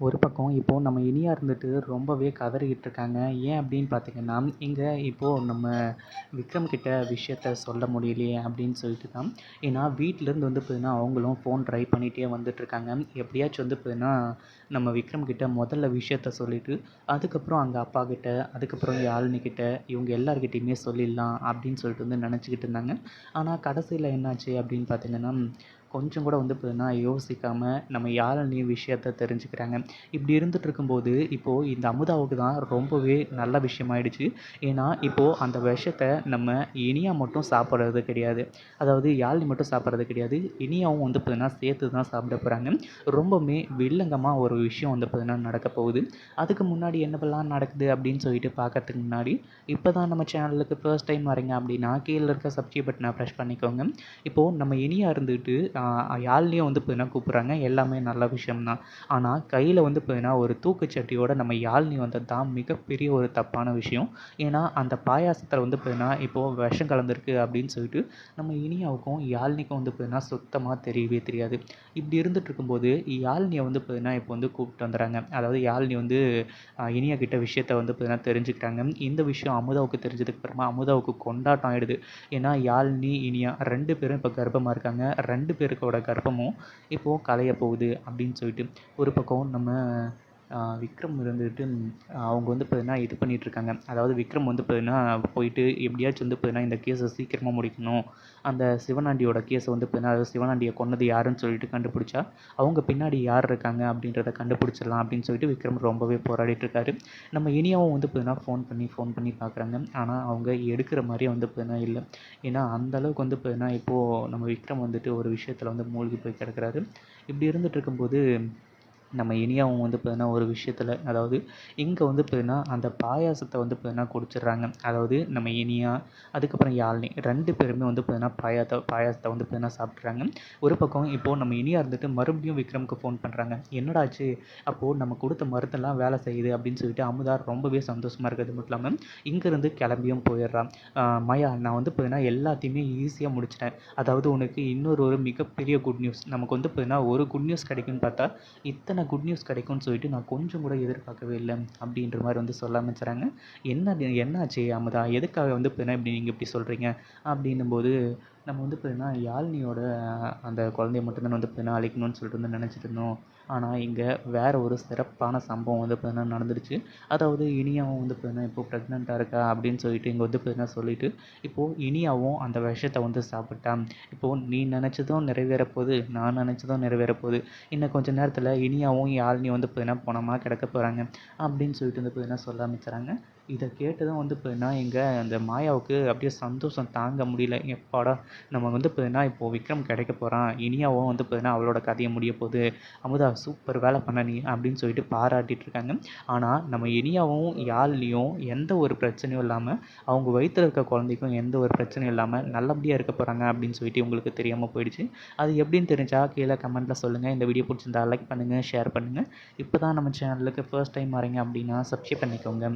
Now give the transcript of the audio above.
ஒரு பக்கம் இப்போது நம்ம இனியா இருந்துட்டு ரொம்பவே கதறிக்கிட்டு இருக்காங்க ஏன் அப்படின்னு பார்த்தீங்கன்னா இங்கே இப்போது நம்ம விக்ரம் கிட்ட விஷயத்த சொல்ல முடியலையே அப்படின்னு சொல்லிட்டு தான். ஏன்னா வீட்டிலேருந்து வந்து பார்த்தீங்கன்னா அவங்களும் ஃபோன் ட்ரை பண்ணிகிட்டே வந்துட்டுருக்காங்க. எப்படியாச்சும் வந்து பார்த்தீங்கன்னா நம்ம விக்ரம் கிட்ட முதல்ல விஷயத்த சொல்லிவிட்டு அதுக்கப்புறம் அங்கே அப்பா கிட்ட அதுக்கப்புறம் யாழினி கிட்ட இவங்க எல்லாருக்கிட்டையுமே சொல்லிடலாம் அப்படின்னு சொல்லிட்டு வந்து நினச்சிக்கிட்டு இருந்தாங்க. ஆனால் கடைசியில் என்னாச்சு அப்படின்னு பார்த்தீங்கன்னா கொஞ்சம் கூட வந்து பார்த்தீங்கன்னா யோசிக்காமல் நம்ம யாழினி விஷயத்த தெரிஞ்சுக்கிறாங்க. இப்படி இருந்துட்டு இருக்கும்போது இப்போது இந்த அமுதாவுக்கு தான் ரொம்பவே நல்ல விஷயமாயிடுச்சு. ஏன்னா இப்போது அந்த விஷத்தை நம்ம இனியா மட்டும் சாப்பிட்றது கிடையாது. அதாவது யாழினி மட்டும் சாப்பிட்றது கிடையாது. இனியாவும் வந்து பார்த்திங்கன்னா சேர்த்து தான் சாப்பிட போகிறாங்க ரொம்பவுமே வில்லங்கமாக ஒரு விஷயம் வந்து பார்த்திங்கன்னா நடக்க போகுது. அதுக்கு முன்னாடி என்னவெல்லாம் நடக்குது அப்படின்னு சொல்லிட்டு பார்க்கறதுக்கு முன்னாடி இப்போ தான் நம்ம சேனலுக்கு ஃபர்ஸ்ட் டைம் வரீங்க அப்படின்னா கீழே இருக்க சப்ஸ்கிரைப் பட்டனை ப்ரெஷ் பண்ணிக்கோங்க. இப்போது நம்ம இனியா இருந்துக்கிட்டு யாழ்லையும் வந்து பார்த்தீங்கன்னா கூப்பிட்றாங்க. எல்லாமே நல்ல விஷயம் தான் ஆனால் கையில் வந்து பார்த்தீங்கன்னா ஒரு தூக்குச்சட்டியோட நம்ம யாழ்னி வந்தது தான் மிகப்பெரிய ஒரு தப்பான விஷயம். ஏன்னா அந்த பாயாசத்தில் வந்து பார்த்தீங்கன்னா இப்போது விஷம் கலந்துருக்கு அப்படின்னு சொல்லிட்டு நம்ம இனியாவுக்கும் யாழ்னிக்கும் வந்து பார்த்தீங்கன்னா சுத்தமாக தெரியவே தெரியாது. இப்படி இருந்துட்டு இருக்கும்போது யாழ்னியை வந்து பார்த்தீங்கன்னா இப்போ வந்து கூப்பிட்டு வந்துடுறாங்க அதாவது யாழ்னி வந்து இனியா கிட்ட விஷயத்த வந்து பார்த்தீங்கன்னா தெரிஞ்சுக்கிட்டாங்க. இந்த விஷயம் அமுதாவுக்கு தெரிஞ்சதுக்கு அப்புறமா அமுதாவுக்கு கொண்டாட்டம் ஆகிடுது ஏன்னா யாழ்னி இனியா ரெண்டு பேரும் இப்போ கர்ப்பமாக இருக்காங்க. ரெண்டு பேருக்கோட கர்ப்பமும் இப்போது கலைய போகுது அப்படின்னு சொல்லிட்டு ஒரு பக்கம் நம்ம விக்ரம் இருந்துட்டு அவங்க வந்து பார்த்தீங்கன்னா இது பண்ணிகிட்ருக்காங்க அதாவது விக்ரம் வந்து பார்த்தீங்கன்னா போயிட்டு எப்படியாச்சும் வந்து பார்த்திங்கன்னா இந்த கேஸை சீக்கிரமாக முடிக்கணும். அந்த சிவனாண்டியோட கேஸை வந்து பார்த்தீங்கன்னா அதாவது சிவனாண்டியை கொன்னது யாருன்னு சொல்லிட்டு கண்டுபிடிச்சா அவங்க பின்னாடி யார் இருக்காங்க அப்படின்றத கண்டுபிடிச்சிடலாம் அப்படின்னு சொல்லிட்டு விக்ரம் ரொம்பவே போராடிட்டுருக்காரு. நம்ம இனியாவும் வந்து பார்த்திங்கன்னா ஃபோன் பண்ணி ஃபோன் பண்ணி பார்க்குறாங்க ஆனால் அவங்க எடுக்கிற மாதிரியே வந்து பார்த்திங்கன்னா இல்லை. ஏன்னா அந்தளவுக்கு வந்து பார்த்தீங்கன்னா இப்போது நம்ம விக்ரம் வந்துட்டு ஒரு விஷயத்தில் வந்து மூழ்கி போய் கிடக்குறாரு. இப்படி இருந்துகிட்டு இருக்கும்போது நம்ம இனியாவும் வந்து பார்த்திங்கன்னா ஒரு விஷயத்தில் அதாவது இங்கே வந்து பார்த்தீங்கன்னா அந்த பாயாசத்தை வந்து பார்த்தீங்கன்னா குடிச்சிடுறாங்க. அதாவது நம்ம இனியா அதுக்கப்புறம் யாழ்னி ரெண்டு பேருமே வந்து பார்த்திங்கன்னா பாயாத்த பாயாசத்தை வந்து பார்த்தீங்கன்னா சாப்பிட்றாங்க ஒரு பக்கம் இப்போது நம்ம இனியா இருந்துட்டு மறுபடியும் விக்ரமுக்கு ஃபோன் பண்ணுறாங்க என்னடாச்சு? அப்போது நம்ம கொடுத்த மருந்தெல்லாம் வேலை செய்யுது அப்படின்னு சொல்லிட்டு அமுதா ரொம்பவே சந்தோஷமாக இருக்கிறது மட்டும் இல்லாமல் இங்கேருந்து கிளம்பியும் போயிடுறான் மயா நான் வந்து பார்த்தீங்கன்னா எல்லாத்தையுமே ஈஸியாக முடிச்சிட்டேன். அதாவது உனக்கு இன்னொரு ஒரு மிகப்பெரிய குட் நியூஸ் நமக்கு வந்து பார்த்தீங்கன்னா ஒரு குட் நியூஸ் கிடைக்குன்னு பார்த்தா இத்தனை குட் நியூஸ் கிடைக்கும்னு சொல்லிட்டு நான் கொஞ்சம் கூட எதிர்பார்க்கவே இல்லை அப்படின்ற மாதிரி வந்து சொல்ல ஆரம்பிச்சுறாங்க. என்ன என்னாச்சு அமுதா? எதுக்காக வந்து இப்படி நீங்கள் இப்படி சொல்கிறீங்க அப்படின்னும்போது நம்ம வந்து பார்த்தீங்கன்னா யாழ்னியோட அந்த குழந்தைய மட்டும்தான் வந்து பார்த்தீங்கன்னா அழிக்கணும்னு சொல்லிட்டு வந்து நினச்சிட்டு இருந்தோம். ஆனால் இங்கே வேறு ஒரு சிறப்பான சம்பவம் வந்து பார்த்தீங்கன்னா நடந்துருச்சு அதாவது இனியாவும் வந்து பார்த்தீங்கன்னா இப்போ ப்ரெக்னெண்ட்டாக இருக்கா அப்படின்னு சொல்லிட்டு இங்கே வந்து பார்த்தீங்கன்னா சொல்லிட்டு இப்போது இனியாவும் அந்த விஷத்தை வந்து சாப்பிட்டான் இப்போது நீ நினச்சதும் நிறைவேறப்போகுது நான் நினச்சதும் நிறைவேற போகுது. இன்னும் கொஞ்சம் நேரத்தில் இனியாவும் யாழ்னியும் வந்து பார்த்தீங்கன்னா பணமாக கிடக்க போகிறாங்க அப்படின்னு சொல்லிட்டு வந்து பார்த்தீங்கன்னா சொல்ல ஆரம்பிச்சுறாங்க இதை கேட்டதும் வந்து பார்த்தீங்கன்னா எங்கள் அந்த மாயாவுக்கு அப்படியே சந்தோஷம் தாங்க முடியல. எப்பாடா நம்ம வந்து பார்த்தீங்கன்னா இப்போது விக்ரம் கிடைக்க போகிறான் இனியாவும் வந்து பார்த்தீங்கன்னா அவளோட கதையை முடிய போகுது. அமுதா சூப்பர் வேலை பண்ண நீ அப்படின்னு சொல்லிட்டு பாராட்டிட்டு இருக்காங்க. ஆனால் நம்ம இனியாவும் யாழ்லேயும் எந்த ஒரு பிரச்சனையும் இல்லாமல் அவங்க வயிற்றில் இருக்க குழந்தைக்கும் எந்த ஒரு பிரச்சனையும் இல்லாமல் நல்லபடியாக இருக்க போகிறாங்க அப்படின்னு சொல்லிட்டு உங்களுக்கு தெரியாமல் போயிடுச்சு. அது எப்படின்னு தெரிஞ்சால் கீழே கமெண்ட்டில் சொல்லுங்கள் இந்த வீடியோ பிடிச்சிருந்தா லைக் பண்ணுங்கள் ஷேர் பண்ணுங்கள் இப்போ தான் நம்ம சேனலுக்கு ஃபர்ஸ்ட் டைம் வரீங்க அப்படின்னா சப்ஸ்கிரைப் பண்ணிக்கோங்க.